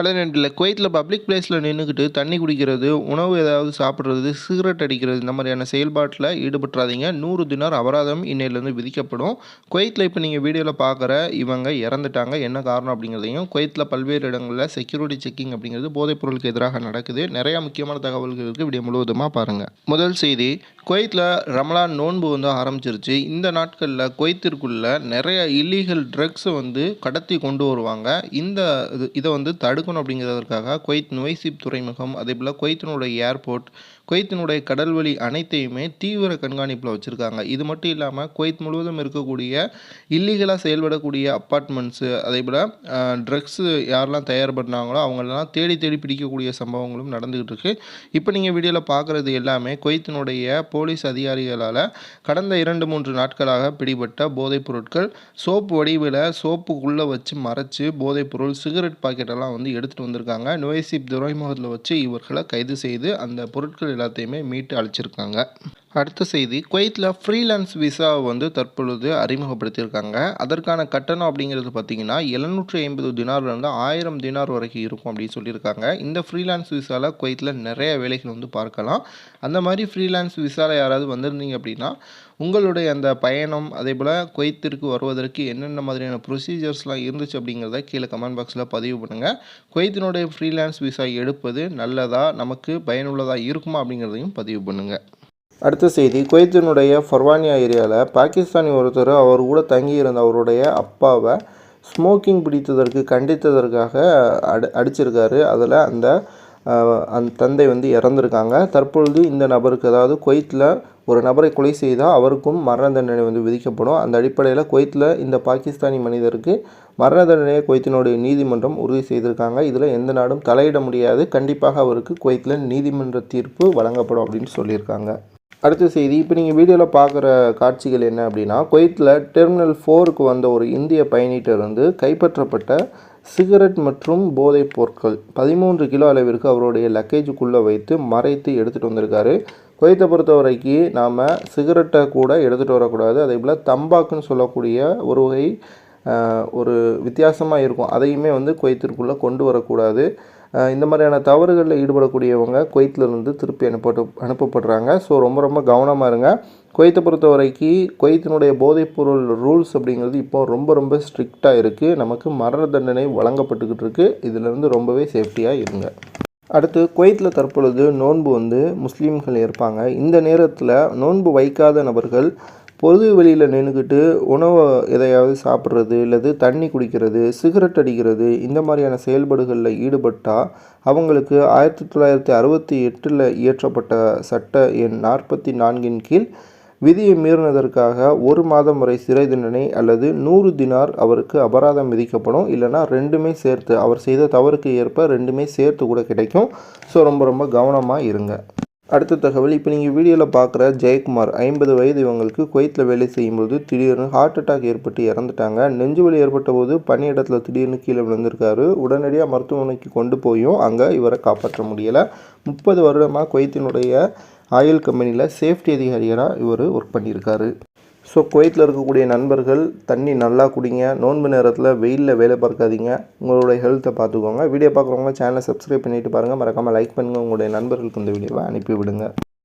Hello நண்டில் குவைத்தில் public பிளேஸில் நின்றுக்கிட்டு தண்ணி குடிக்கிறது உணவு ஏதாவது சாப்பிட்றது சிகரெட் அடிக்கிறது இந்த மாதிரியான செயல்பாட்டில் ஈடுபட்டுறாதீங்க. நூறு தினார் அபராதம் இன்னையிலேருந்து விதிக்கப்படும். குவைத்தில் இப்போ நீங்கள் வீடியோவில் பார்க்குற இவங்க இறந்துட்டாங்க என்ன காரணம் அப்படிங்கிறதையும் குவைத்தில் பல்வேறு இடங்களில் செக்யூரிட்டி செக்கிங் அப்படிங்கிறது போதைப் பொருளுக்கு எதிராக நடக்குது. நிறையா முக்கியமான தகவல்கள் இருக்குது வீடியோ முழுவதுமாக பாருங்கள் முதல் செய்தி குவைத்தில் ரமலான் நோன்பு வந்து ஆரம்பிச்சிருச்சு. இந்த நாட்களில் குவைத்திற்குள்ள நிறைய இல்லீகல் ட்ரக்ஸை வந்து கடத்தி கொண்டு வருவாங்க. இந்த இது இதை வந்து தடுக்கணும் அப்படிங்கிறதற்காக குவைத் நுவைசிப் துறைமுகம் அதே போல் குவைத்தினுடைய ஏர்போர்ட் குவைத்தினுடைய கடல்வழி அனைத்தையுமே தீவிர கண்காணிப்பில் வச்சுருக்காங்க. இது மட்டும் இல்லாமல் குவைத் முழுவதும் இருக்கக்கூடிய இல்லீகலாக செயல்படக்கூடிய அப்பார்ட்மெண்ட்ஸு அதே போல் ட்ரக்ஸு யாரெல்லாம் தயார் பண்ணாங்களோ அவங்களெல்லாம் தேடி தேடி பிடிக்கக்கூடிய சம்பவங்களும் நடந்துக்கிட்டு இருக்குது இப்போ நீங்கள் வீடியோவில் பார்க்குறது எல்லாமே குவைத்தினுடைய போலீஸ் அதிகாரிகளால் கடந்த இரண்டு மூன்று நாட்களாக பிடிபட்ட போதைப் பொருட்கள் சோப்பு வடிவில் சோப்புக்குள்ளே வச்சு மறைச்சு போதைப் பொருள் சிகரெட் பாக்கெட்டெல்லாம் வந்து எடுத்துகிட்டு வந்திருக்காங்க. நுவைசிப் துறைமுகத்தில் வச்சு இவர்களை கைது செய்து அந்த பொருட்கள் எல்லாத்தையுமே மீட்டு அழைச்சிருக்காங்க. அடுத்த செய்தி. குவைத்தில் ஃப்ரீலான்ஸ் விசாவை வந்து தற்பொழுது அறிமுகப்படுத்தியிருக்காங்க. அதற்கான கட்டணம் அப்படிங்கிறது பார்த்தீங்கன்னா எழுநூற்றி ஐம்பது தினார்லேருந்து ஆயிரம் தினார் வரைக்கும் இருக்கும் அப்படின்னு சொல்லியிருக்காங்க. இந்த ஃப்ரீலான்ஸ் விசாவில் குவைத்தில் நிறைய வேலைகள் வந்து பார்க்கலாம். அந்த மாதிரி ஃப்ரீலான்ஸ் விசாவில் யாராவது வந்திருந்தீங்க அப்படின்னா உங்களுடைய அந்த பயணம் அதே போல் குவைத்திற்கு வருவதற்கு என்னென்ன மாதிரியான ப்ரொசீஜர்ஸ்லாம் இருந்துச்சு அப்படிங்கிறத கீழே கமெண்ட் பாக்ஸில் பதிவு பண்ணுங்கள் குவைத்தினுடைய ஃப்ரீலான்ஸ் விசா எடுப்பது நல்லதா நமக்கு பயனுள்ளதாக இருக்குமா அப்படிங்கிறதையும் பதிவு பண்ணுங்கள் அடுத்த செய்தி குவைத்தினுடைய ஃபர்வானியா ஏரியாவில் பாகிஸ்தானி ஒருத்தர் அவர் கூட தங்கியிருந்த அவருடைய அப்பாவை ஸ்மோக்கிங் பிடித்ததற்கு கண்டித்ததற்காக அடி அடிச்சிருக்காரு. அதில் அந்த அந்த தந்தை வந்து இறந்துருக்காங்க. தற்பொழுது இந்த நபருக்கு அதாவது குவைத்தில் ஒரு நபரை கொலை செய்தால் அவருக்கும் மரண தண்டனை வந்து விதிக்கப்படும். அந்த அடிப்படையில் குவைத்தில் இந்த பாகிஸ்தானி மனிதருக்கு மரண தண்டனையை குவைத்தினுடைய நீதிமன்றம் உறுதி செய்திருக்காங்க. இதில் எந்த நாடும் தலையிட முடியாது. கண்டிப்பாக அவருக்கு குவைத்தில் நீதிமன்ற தீர்ப்பு வழங்கப்படும் அப்படின்னு சொல்லியிருக்காங்க. அடுத்த செய்தி இப்போ நீங்கள் வீடியோவில் பார்க்குற காட்சிகள் என்ன அப்படின்னா குவைத்தில் டெர்மினல் ஃபோருக்கு வந்த ஒரு இந்திய பயணிட்டர் வந்து கைப்பற்றப்பட்ட சிகரெட் மற்றும் போதைப் பொருட்கள் பதிமூன்று கிலோ அளவிற்கு அவருடைய லக்கேஜுக்குள்ளே வைத்து மறைத்து எடுத்துகிட்டு வந்திருக்காரு. குவைத்தை பொறுத்த வரைக்கும் நாம் சிகரெட்டை கூட எடுத்துகிட்டு வரக்கூடாது. அதே போல் தம்பாக்குன்னு சொல்லக்கூடிய ஒரு வகை ஒரு வித்தியாசமாக இருக்கும். அதையுமே வந்து குவைத்திற்குள்ளே கொண்டு வரக்கூடாது. இந்த மாதிரியான தவறுகளில் ஈடுபடக்கூடியவங்க குவைத்திலிருந்து திருப்பி அனுப்பட்டு அனுப்பப்படுறாங்க. ஸோ ரொம்ப ரொம்ப கவனமாக இருங்க. குவைத்தை பொறுத்த வரைக்கும் குவைத்தினுடைய போதைப்பொருள் ரூல்ஸ் அப்படிங்கிறது இப்போ ரொம்ப ரொம்ப ஸ்ட்ரிக்டாக இருக்குது நமக்கு மரண தண்டனை வழங்கப்பட்டுக்கிட்டு இருக்குது இதிலிருந்து ரொம்பவே சேஃப்டியாக இருங்க. அடுத்து குவைத்தில் தற்பொழுது நோன்பு வந்து முஸ்லீம்கள் இருப்பாங்க இந்த நேரத்தில் நோன்பு வைக்காத நபர்கள் பொது வெளியில் நின்றுக்கிட்டு உணவை எதையாவது சாப்பிட்றது இல்லது தண்ணி குடிக்கிறது சிகரெட் அடிக்கிறது இந்த மாதிரியான செயல்பாடுகளில் ஈடுபட்டால் அவங்களுக்கு ஆயிரத்தி தொள்ளாயிரத்தி அறுபத்தி எட்டில் இயற்றப்பட்ட சட்ட எண் நாற்பத்தி நான்கின் கீழ் விதியை மீறினதற்காக ஒரு மாதம் வரை சிறை தண்டனை அல்லது நூறு தினார் அவருக்கு அபராதம் விதிக்கப்படும். இல்லைனா ரெண்டுமே சேர்த்து அவர் செய்த தவறுக்கு ஏற்ப ரெண்டுமே சேர்த்து கூட கிடைக்கும். ஸோ ரொம்ப ரொம்ப கவனமாக இருங்க. அடுத்த தகவல் இப்போ நீங்கள் வீடியோவில் பார்க்குற ஜெயக்குமார் ஐம்பது வயது இவங்களுக்கு குவைத்தில் வேலை செய்யும்போது திடீர்னு ஹார்ட் அட்டாக் ஏற்பட்டு இறந்துட்டாங்க. நெஞ்சு வலி ஏற்பட்ட போது பணியிடத்தில் திடீர்னு கீழே விழுந்திருக்காரு. உடனடியாக மருத்துவமனைக்கு கொண்டு போயும். அங்கே இவரை காப்பாற்ற முடியலை. முப்பது வருடமாக குவைத்தினுடைய ஆயில் கம்பெனியில் சேஃப்டி அதிகாரியாக இவர் ஒர்க் பண்ணியிருக்காரு. ஸோ குவைத்தில் இருக்கக்கூடிய நண்பர்கள் தண்ணி நல்லா குடிங்க நோன்பு நேரத்தில் வெயிலில் வேலை பார்க்காதீங்க. உங்களுடைய ஹெல்த்தை பார்த்துக்கோங்க. வீடியோ பார்க்குறவங்க சேனலை சப்ஸ்கிரைப் பண்ணிவிட்டு பாருங்கள் மறக்காமல் லைக் பண்ணுங்கள் உங்களுடைய நண்பர்களுக்கு இந்த வீடியோவை அனுப்பி விடுங்க.